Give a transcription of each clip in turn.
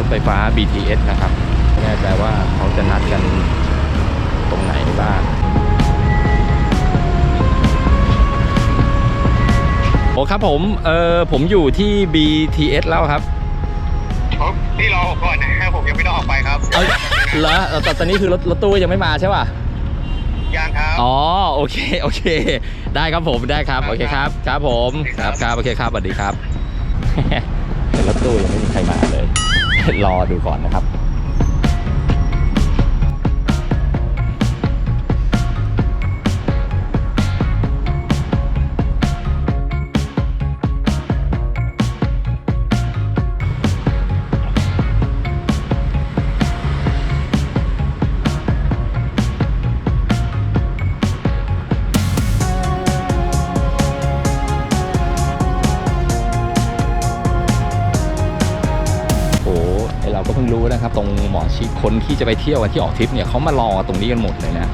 ที่รถไฟฟ้า BTS นะครับไม่แน่ใจว่าเขาจะนัดกันตรงไหนบ้างโอ้ครับผมเออผมอยู่ที่ BTS แล้วครับผมพี่รอผมก่อนนะผมยังไม่ต้องออกไปครับเอาแล้วแต่ตอนนี้คือรถรถตู้ยังไม่มาใช่ป่ะ ยังครับ อ๋อโอเคโอเค ได้ครับผมได้ครับโอเคครับครับผมครับครับโอเคครับสวัสดีครับ แต่รถตู้ยังไม่มีใครมาเลย รอดูก่อนนะครับ คนที่จะไปเที่ยวกันที่ออกทริปเนี่ยเขามารอตรงนี้กันหมดเลยนะ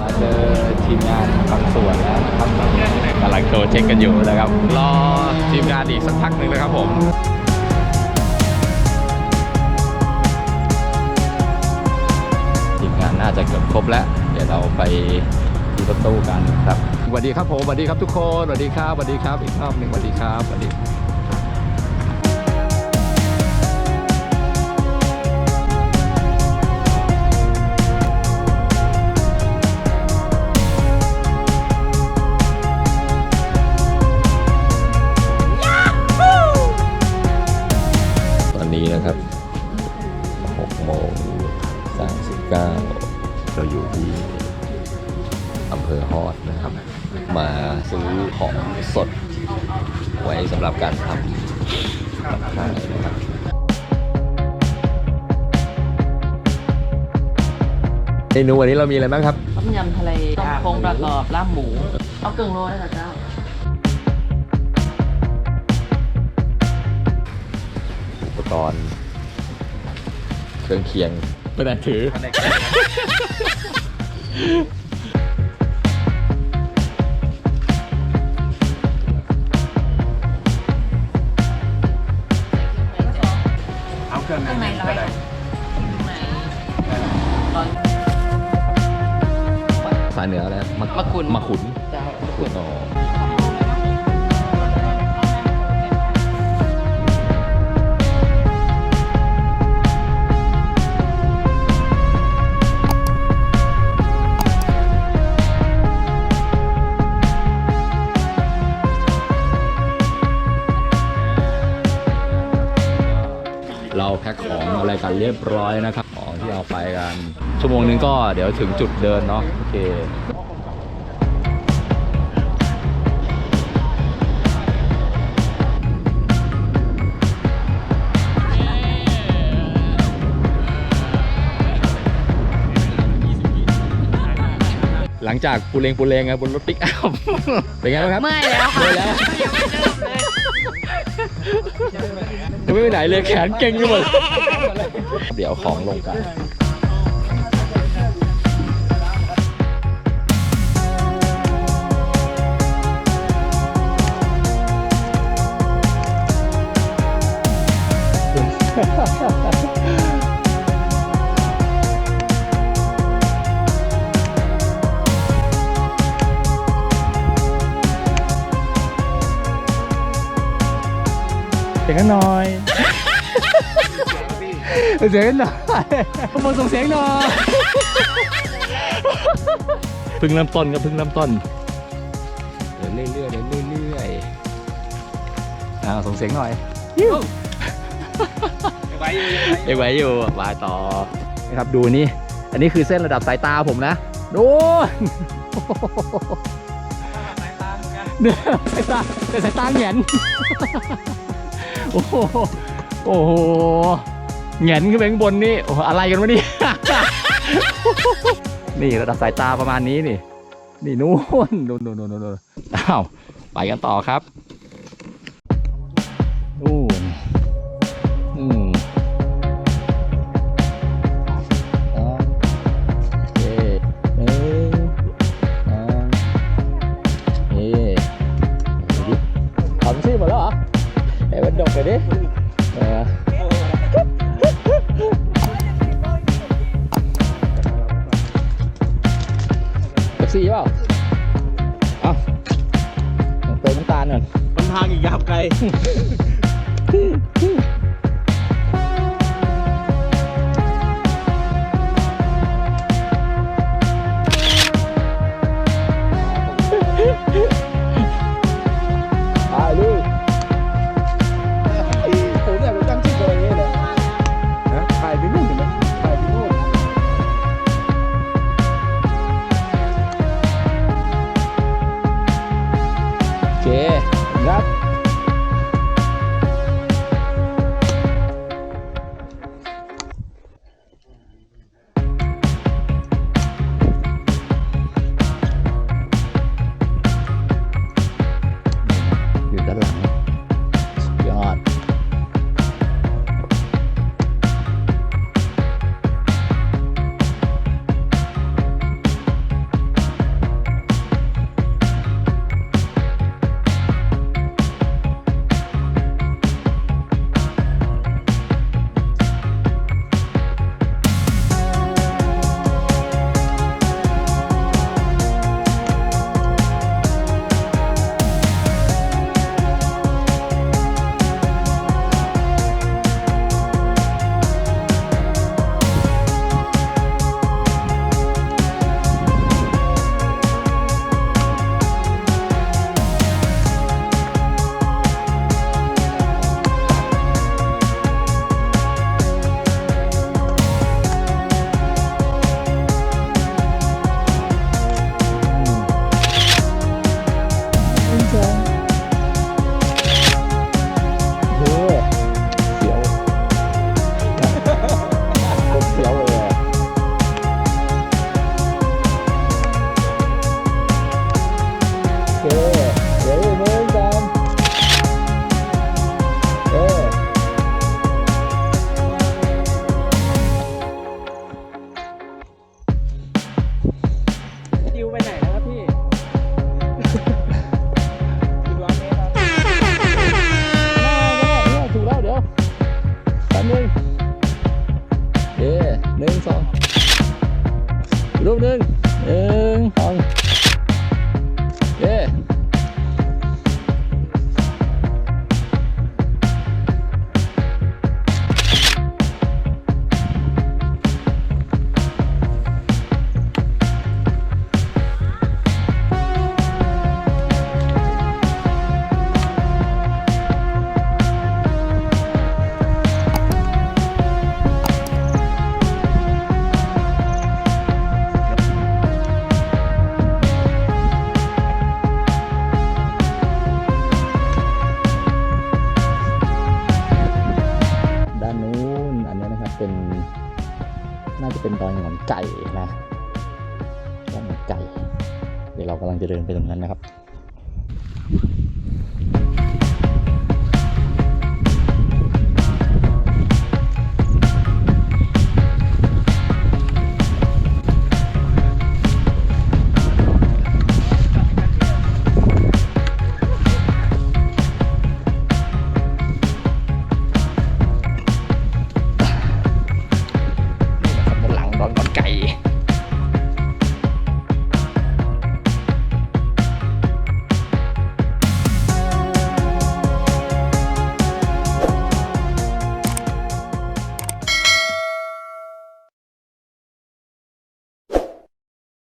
มาเจอทีมงานบางส่วนแล้วนะครับกำลังโทรเช็คกันอยู่นะครับรอทีมงานอีกสักพักหนึ่งนะครับผมทีมงานน่าจะเกือบครบแล้ว เดี๋ยวเราไปที่รถตู้กันครับสวัสดีครับผมสวัสดีครับทุกคนสวัสดีครับสวัสดีครับอีกรอบหนึ่งสวัสดีครับสวัสดี นนี้นะครับ6โมง39เราอยู่ที่อำเภอฮอดนะครับ มาซื้อของสดไว้สำหรับการทำกับข้าวนะครับเมนูวันนี้เรามีอะไรบ้างครับ ต้มยำทะเลต้มโครงประกอบลาบหมู เอาเกลืองโรยนะเจ้า กรณ์เครื่องเคียงไม่ได้ถือเอาเเราแพ็คของอะไรกันเรียบร้อยนะครับของที่เอาไปกัน ชั่วโมงนึงก็เดี๋ยวถึงจุดเดินเนาะโอเคหลังจากปูเลงปูเลงอะบนรถปิกอัพเป็นไงบ้างครับเมื่อยแล้วค่ะเมื่อ ยังไม่ไปไหนเลยแขนเก่งไปหมดเดี๋ยวของลงกัน สียงกันหน่อยเสียงกันหน่อยมาส่งเสียงหน่อยเพิ่งเริ่มต้นครับเพิ่งเริ่มต้นเดินเรื่อยๆเดินเรื่อยๆอ่าส่งเสียงหน่อยยิ้วไว้อยู่ยังไหวอยู่มาต่อนะครับดูนี่อันนี้คือเส้นระดับสายตาผมนะดูเนี่ยสายตาแต่สายตาเหงียน โอ้โหโอ้โหเหงียนขึ้นไปข้างบนนี่โอ้อะไรกันวะนี่ นี่ระดับสายตาประมาณนี้นี่ นี่นู่นนู่นนู่นนู่นนู่นอ้าวไปกันต่อครับนู่นอืมอ่ มันดกเลยดิเออเอฟซี่เปล่าเอาเติมน้ำตาลหน่อยมันทางอีกยาวไกล ร้านขนไก่นะร้านขนไก่ เดี๋ยวเรากำลังจะเดินไปตรงนั้นนะครับ